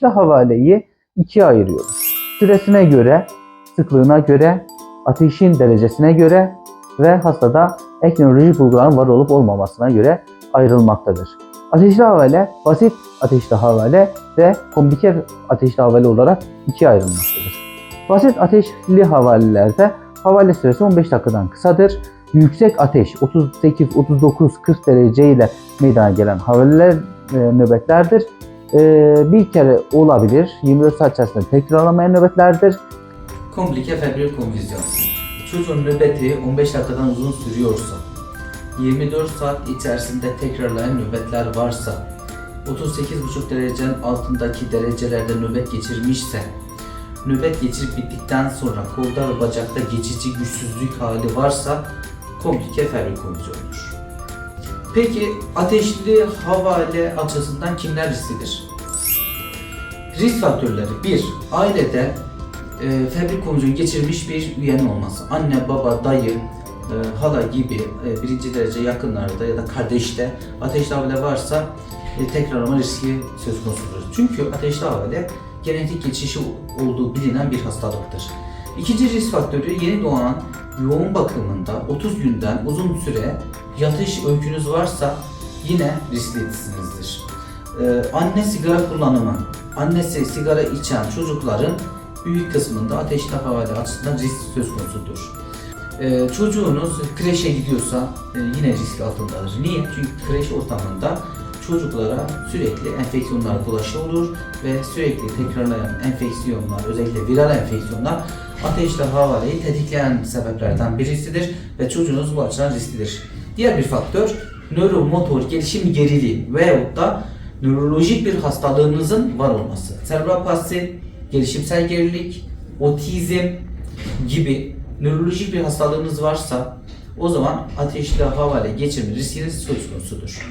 Ateşli havaleyi ikiye ayırıyoruz. Süresine göre, sıklığına göre, ateşin derecesine göre ve hastada ek nörolojik bulguların var olup olmamasına göre ayrılmaktadır. Ateşli havale, basit ateşli havale ve komplike ateşli havale olarak ikiye ayrılmaktadır. Basit ateşli havalelerde havale süresi 15 dakikadan kısadır. Yüksek ateş 38, 39, 40 derece ile meydana gelen havaleler e, nöbetlerdir. E, bir kere olabilir. 24 saat içerisinde tekrarlamayan nöbetlerdir. Komplike febril konvizyon. Çocuğun nöbeti 15 dakikadan uzun sürüyorsa, 24 saat içerisinde tekrarlayan nöbetler varsa, 38,5 derecenin altındaki derecelerde nöbet geçirmişse, nöbet geçirip bittikten sonra kolda ve bacakta geçici güçsüzlük hali varsa komplike febril konvizyondur. Peki ateşli havale açısından kimler risklidir? Risk faktörleri 1. Ailede e, febrik konvizyon geçirmiş bir üyenin olması. Anne, baba, dayı, e, hala gibi e, birinci derece yakınlarda ya da kardeşte ateşli havale varsa tekrarlama riski söz konusudur. Çünkü ateşli havale genetik geçişi olduğu bilinen bir hastalıktır. İkinci risk faktörü yeni doğan yoğun bakımında 30 günden uzun süre yatış öykünüz varsa yine risklisinizdir. Ee, anne sigara kullanımı, annesi sigara içen çocukların büyük kısmında ateşli havale açısından risk söz konusudur. Ee, çocuğunuz kreşe gidiyorsa e, yine risk altındadır. Niye? Çünkü kreş ortamında çocuklara sürekli enfeksiyonlar bulaşı olur ve sürekli tekrarlayan enfeksiyonlar, özellikle viral enfeksiyonlar ateşli havaleyi tetikleyen sebeplerden birisidir ve çocuğunuz bu açıdan risklidir. Diğer bir faktör nöromotor gelişim geriliği veyahut da nörolojik bir hastalığınızın var olması. Serebral palsi, gelişimsel gerilik, otizm gibi nörolojik bir hastalığınız varsa o zaman ateşli havale geçirme riskiniz söz konusudur.